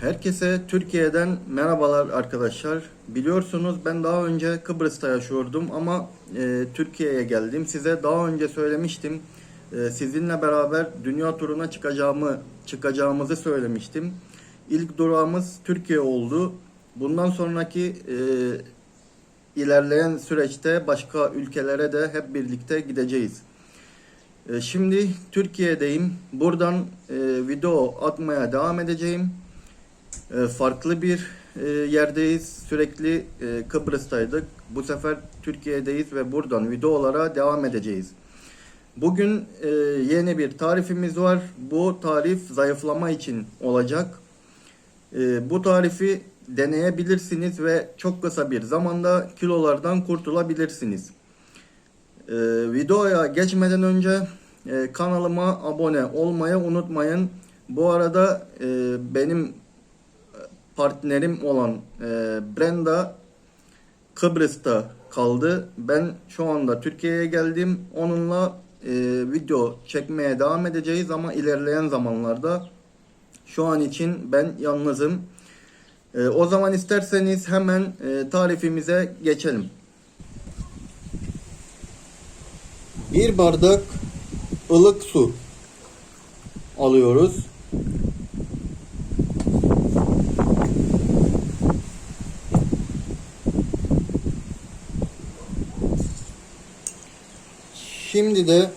Herkese Türkiye'den merhabalar arkadaşlar. Biliyorsunuz ben daha önce Kıbrıs'ta yaşıyordum ama e, Türkiye'ye geldim. Size daha önce söylemiştim. E, sizinle beraber dünya turuna çıkacağımı çıkacağımızı söylemiştim. İlk durağımız Türkiye oldu. Bundan sonraki e, ilerleyen süreçte başka ülkelere de hep birlikte gideceğiz. E, Şimdi Türkiye'deyim. Buradan e, video atmaya devam edeceğim. E, Farklı bir e, yerdeyiz. Sürekli e, Kıbrıs'taydık. Bu sefer Türkiye'deyiz ve buradan videolara devam edeceğiz. Bugün e, yeni bir tarifimiz var. Bu tarif zayıflama için olacak. Bu tarifi deneyebilirsiniz ve çok kısa bir zamanda kilolardan kurtulabilirsiniz. Ee, videoya geçmeden önce kanalıma abone olmayı unutmayın. Bu arada benim partnerim olan e, Brenda Kıbrıs'ta kaldı. Ben şu anda Türkiye'ye geldim. Onunla e, video çekmeye devam edeceğiz ama ilerleyen zamanlarda şu an için ben yalnızım. E, o zaman isterseniz hemen e, tarifimize geçelim. Bir bardak ılık su alıyoruz. Şimdi de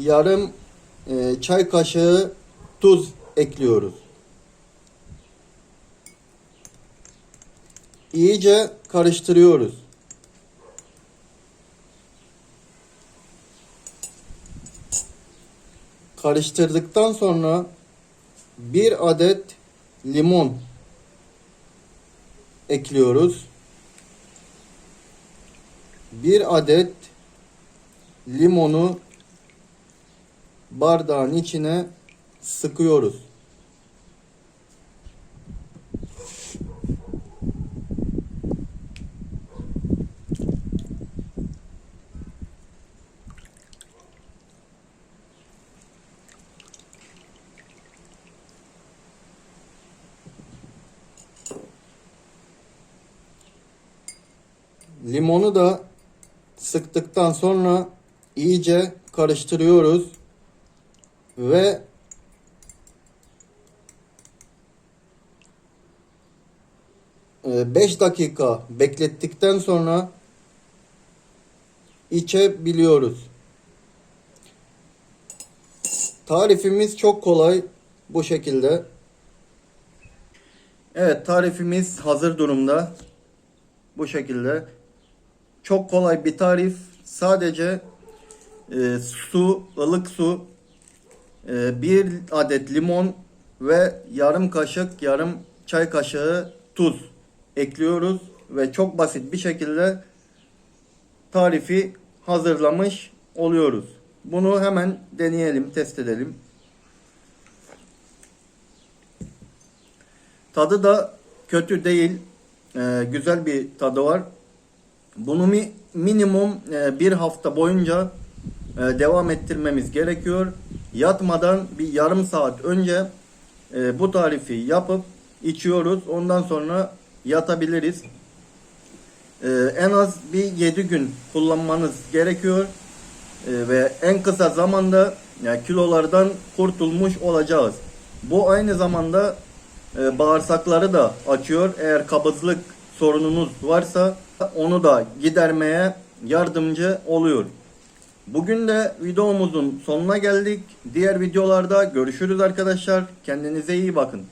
yarım e, çay kaşığı tuz ekliyoruz. İyice karıştırıyoruz. Karıştırdıktan sonra bir adet limon ekliyoruz. Bir adet limonu bardağın içine sıkıyoruz. Limonu da sıktıktan sonra iyice karıştırıyoruz ve e, 5 dakika beklettikten sonra içebiliyoruz. Tarifimiz çok kolay bu şekilde. Evet tarifimiz hazır durumda. Bu şekilde. Çok kolay bir tarif. Sadece e, su, ılık su, e, bir adet limon ve yarım kaşık, yarım çay kaşığı tuz ekliyoruz ve çok basit bir şekilde tarifi hazırlamış oluyoruz. Bunu hemen deneyelim, test edelim. Tadı da kötü değil. Ee, güzel bir tadı var. Bunu mi, minimum e, bir hafta boyunca devam ettirmemiz gerekiyor. Yatmadan bir yarım saat önce e, bu tarifi yapıp içiyoruz. Ondan sonra yatabiliriz. E, en az bir 7 gün kullanmanız gerekiyor. E, ve en kısa zamanda kilolardan kurtulmuş olacağız. Bu aynı zamanda e, bağırsakları da açıyor. Eğer kabızlık sorununuz varsa onu da gidermeye yardımcı oluyor. Bugün de videomuzun sonuna geldik. Diğer videolarda görüşürüz arkadaşlar. Kendinize iyi bakın.